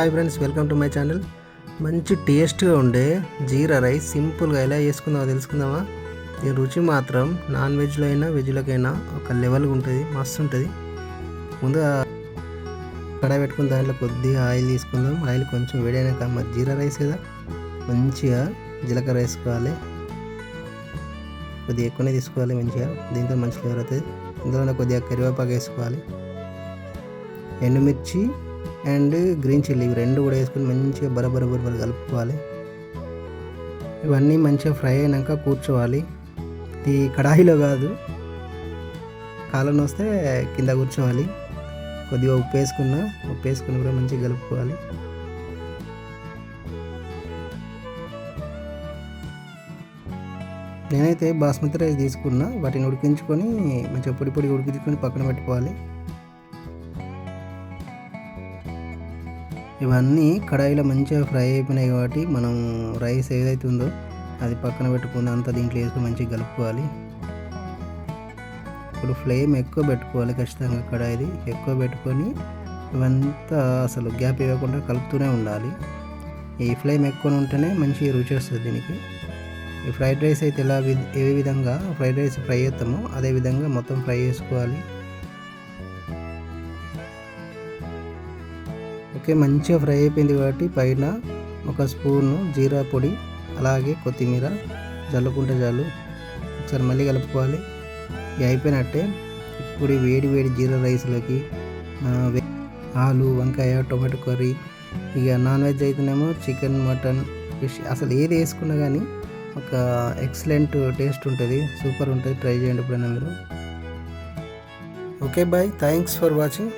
Hi friends welcome to my channel మంచి టేస్ట్గా ఉండే జీరా రైస్ సింపుల్గా ఎలా చేసుకుందామో తెలుసుకుందామా? ఈ రుచి మాత్రం నాన్ వెజ్లో అయినా వెజ్లోకైనా ఒక లెవెల్గా ఉంటుంది మస్తు ఉంటుంది. ముందుగా కడాయి పెట్టుకుని దాంట్లో కొద్దిగా ఆయిల్ తీసుకుందాం. ఆయిల్ కొంచెం వేడైనాక మరి జీరా రైస్ కదా? మంచిగా జీలకర్ర వేసుకోవాలి. కొద్దిగా ఎక్కువనే తీసుకోవాలి మంచిగా. దీంతో మంచి ఫ్లేవర్ అవుతుంది. ఇందులో కొద్దిగా కరివేపాకు వేసుకోవాలి. ఎండుమిర్చి అండ్ గ్రీన్ చిల్లీ ఇవి రెండు కూడా వేసుకొని మంచిగా బరబర బరబర కలుపుకోవాలి. ఇవన్నీ మంచిగా ఫ్రై అయినాక కూర్చోవాలి. ఈ కడాయిలో కాదు. కాలం వస్తే కింద కూర్చోవాలి. కొద్దిగా ఉప్పు వేసుకున్న ఉప్పు వేసుకుని కూడా మంచిగా కలుపుకోవాలి. నేనైతే బాస్మతి రైస్ తీసుకున్నా వాటిని ఉడికించుకొని మంచిగా పొడి పొడి ఉడికించుకొని పక్కన పెట్టుకోవాలి. ఇవన్నీ కడాయిలో మంచిగా ఫ్రై అయిపోయినాయి కాబట్టి మనం రైస్ ఏదైతే ఉందో అది పక్కన పెట్టుకుని అంతా దీంట్లో వేసుకుని మంచిగా కలుపుకోవాలి. ఇప్పుడు ఫ్లేమ్ ఎక్కువ పెట్టుకోవాలి ఖచ్చితంగా కడాయిది. ఎక్కువ పెట్టుకొని ఇవంతా అసలు గ్యాప్ ఇవ్వకుండా కలుపుతూనే ఉండాలి. ఈ ఫ్లేమ్ ఎక్కువ ఉంటేనే మంచి రుచి వస్తుంది దీనికి. ఈ ఫ్రైడ్ రైస్ అయితే ఎలా వి- ఏ విధంగా ఫ్రైడ్ రైస్ ఫ్రై చేస్తామో అదే విధంగా మొత్తం ఫ్రై చేసుకోవాలి. ఓకే మంచిగా ఫ్రై అయిపోయింది కాబట్టి పైన ఒక స్పూను జీరా పొడి అలాగే కొత్తిమీర జల్లుకుంటే చాలు ఒకసారి మళ్ళీ కలుపుకోవాలి. ఇక అయిపోయినట్టే ఇప్పుడు వేడి వేడి జీరా రైస్లోకి ఆలు వంకాయ టొమాటో కర్రీ ఇక నాన్ వెజ్ అయితేనేమో చికెన్ మటన్ ఫిష్ అసలు ఏది వేసుకున్నా కానీ ఒక ఎక్సలెంట్ టేస్ట్ ఉంటుంది సూపర్ ఉంటుంది. ట్రై చేయండి ఎప్పుడైనా మీరు. Okay bye. Thanks for watching.